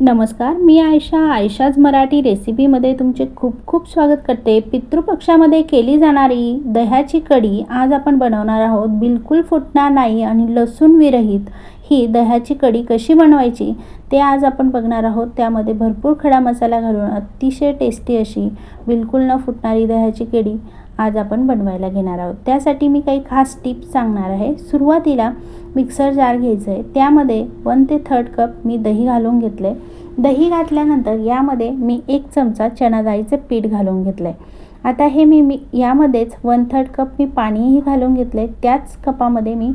नमस्कार मी आयशा. आयशाज मराठी रेसिपीमध्ये तुमचे खूप खूप स्वागत करते. पितृपक्षामध्ये केली जाणारी दह्याची कढी आज आपण बनवणार आहोत. बिलकुल फुटणार नाही आणि लसूण विरहित ही दह्याची कढी कशी बनवायची ते आज आपण बघणार आहोत. त्यामध्ये भरपूर खडा मसाला घालून अतिशय टेस्टी अशी बिलकुल न फुटणारी दह्याची कढी आज आपण बनवायला घेणार आहोत. त्यासाठी मी काही खास टिप्स सांगणार आहे. सुरुवातीला मिक्सर जार घ्यायचं आहे त्यामध्ये वन ते थर्ड कप मी दही घालून घेतलं आहे दही घातल्यानंतर यामध्ये मी एक चमचा चणा डाळीचं पीठ घालून घेतलं आहे आता हे मी मी यामध्येच वन थर्ड कप मी पाणीही घालून घेतलं आहे त्याच कपामध्ये मी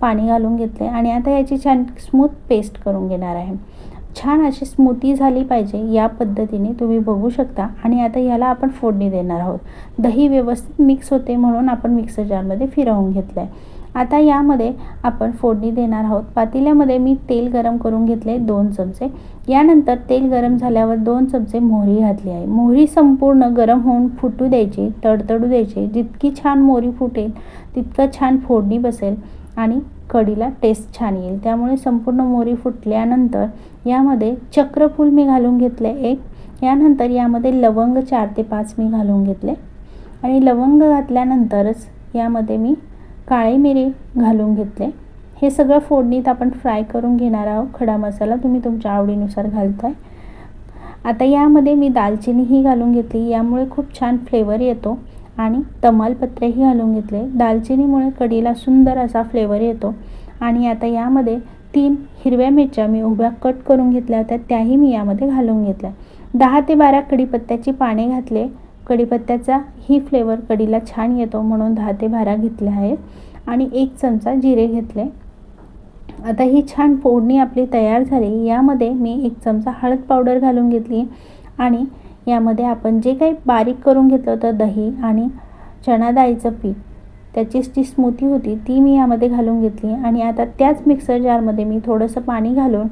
पाणी घालून घेतलं आहे आणि आता याची छान स्मूथ पेस्ट करून घेणार आहे. छान अशी स्मूथी झाली पाहिजे या पद्धतीने तुम्ही बघू शकता. आणि आता याला आपण फोडणी देणार आहोत. दही व्यवस्थित मिक्स होते म्हणून आपण मिक्सर जारमध्ये फिरवून घेतलं आहे आता यामध्ये आपण फोडणी देणार आहोत. पातेल्यामध्ये मी तेल गरम करून घेतले दोन चमचे. यानंतर तेल गरम झाल्यावर दोन चमचे मोहरी घातली आहे. मोहरी संपूर्ण गरम होऊन फुटू द्यायची तडतडू द्यायची. जितकी छान मोहरी फुटेल तितकं छान फोडणी बसेल. आणि कढीला टेस्ट छान येईल. त्यामुळे संपूर्ण मोरी फुटल्यानंतर यामध्ये चक्रफूल मी घालून घेतले एक. यानंतर यामध्ये लवंग चार ते पाच मी घालून घेतले. आणि लवंग घातल्यानंतरच यामध्ये मी काळे मिरी घालून घेतले. हे सगळं फोडणीत आपण फ्राय करून घेणार आहोत. खडा मसाला तुम्ही तुमच्या आवडीनुसार घालताय. आता यामध्ये मी दालचिनीही घालून घेतली. यामुळे खूप छान फ्लेवर येतो. आणि तमालपत्रेही घालून घेतले. दालचिनीमुळे कढीला सुंदर असा फ्लेवर येतो. आणि आता यामध्ये तीन हिरव्या मिरच्या मी उभ्या कट करून घेतल्या होत्या. त्याही मी यामध्ये घालून घेतल्या. दहा ते बारा कढीपत्त्याची पाने घातले. कढीपत्त्याचा ही फ्लेवर कढीला छान येतो म्हणून दहा ते बारा घेतले आहेत आणि एक चमचा जिरे घेतले. आता ही छान फोडणी आपली तयार झाली. यामध्ये मी एक चमचा हळद पावडर घालून घेतली. आणि यामध्ये आपण जे काही बारीक करून घेतलं होतं दही आणि चणा डाळीचं पीठ त्याची जी स्मूथी होती ती मी यामध्ये घालून घेतली. आणि आता त्याच मिक्सर जारमध्ये मी थोडंसं पाणी घालून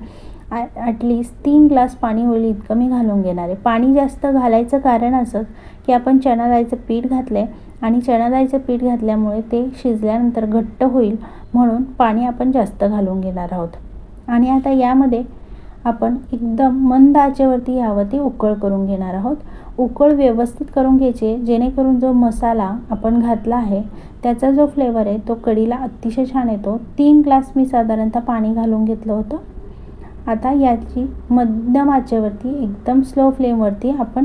ॲटलिस्ट तीन ग्लास पाणी होईल इतकं मी घालून घेणार आहे. पाणी जास्त घालायचं कारण असं की आपण चणा डाळीचं पीठ घातलं आहे आणि चणा डाळीचं पीठ घातल्यामुळे ते शिजल्यानंतर घट्ट होईल म्हणून पाणी आपण जास्त घालून घेणार आहोत. आणि आता यामध्ये आपण एकदम मंद आचेवरती यावरती उकळ करून घेणार आहोत. उकळ व्यवस्थित करून घ्यायचे जेणेकरून जो मसाला आपण घातला आहे त्याचा जो फ्लेवर आहे तो कढीला अतिशय छान येतो. तीन ग्लास मी साधारणतः पाणी घालून घेतलं होतं. आता याची मध्यम आचेवरती एकदम स्लो फ्लेमवरती आपण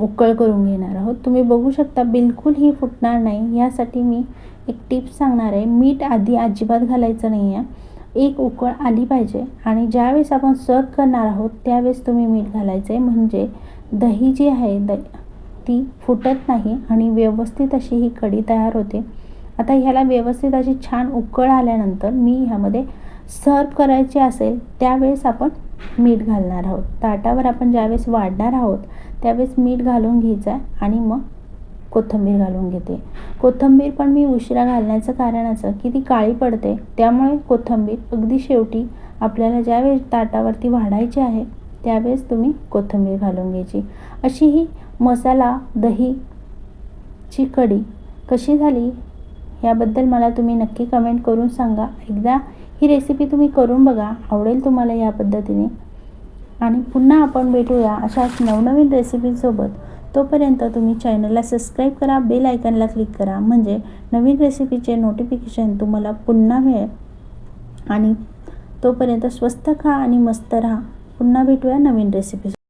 उकळ करून घेणार आहोत. तुम्ही बघू शकता बिलकुल ही फुटणार नाही. यासाठी मी एक टिप्स सांगणार आहे. मीठ आधी अजिबात घालायचं नाही आहे एक उकळ आली पाहिजे. आणि ज्यावेळेस आपण सर्व करणार आहोत त्यावेळेस तुम्ही मीठ घालायचं आहे म्हणजे दही जी आहे द ती फुटत नाही आणि व्यवस्थित अशी ही कढी तयार होते. आता ह्याला व्यवस्थित अशी छान उकळ आल्यानंतर मी ह्यामध्ये सर्व करायचे असेल त्यावेळेस आपण मीठ घालणार आहोत. ताटावर आपण ज्यावेळेस वाढणार आहोत त्यावेळेस मीठ घालून घ्यायचं आहे आणि मग कोथिंबीर घालून घेते. कोथिंबीर पण मी उशिरा घालण्याचं कारण असं की ती काळी पडते. त्यामुळे कोथिंबीर अगदी शेवटी आपल्याला ज्यावेळेस ताटावरती वाढायची आहे त्यावेळेस तुम्ही कोथिंबीर घालून घ्यायची. अशी ही मसाला दही ची कढी कशी झाली याबद्दल मला तुम्ही नक्की कमेंट करून सांगा. एकदा ही रेसिपी तुम्ही करून बघा आवडेल तुम्हाला या पद्धतीने. आणि पुन्हा आपण भेटूया अशाच नवनवीन रेसिपीसोबत तोपर्यंत तुम्ही चॅनलला सबस्क्राईब करा बेल आयकनला क्लिक करा. म्हणजे नवीन रेसिपीचे नोटिफिकेशन तुम्हाला पुन्हा मिळेल. आणि तोपर्यंत स्वस्त खा आणि मस्त राहा. पुन्हा भेटूया नवीन रेसिपी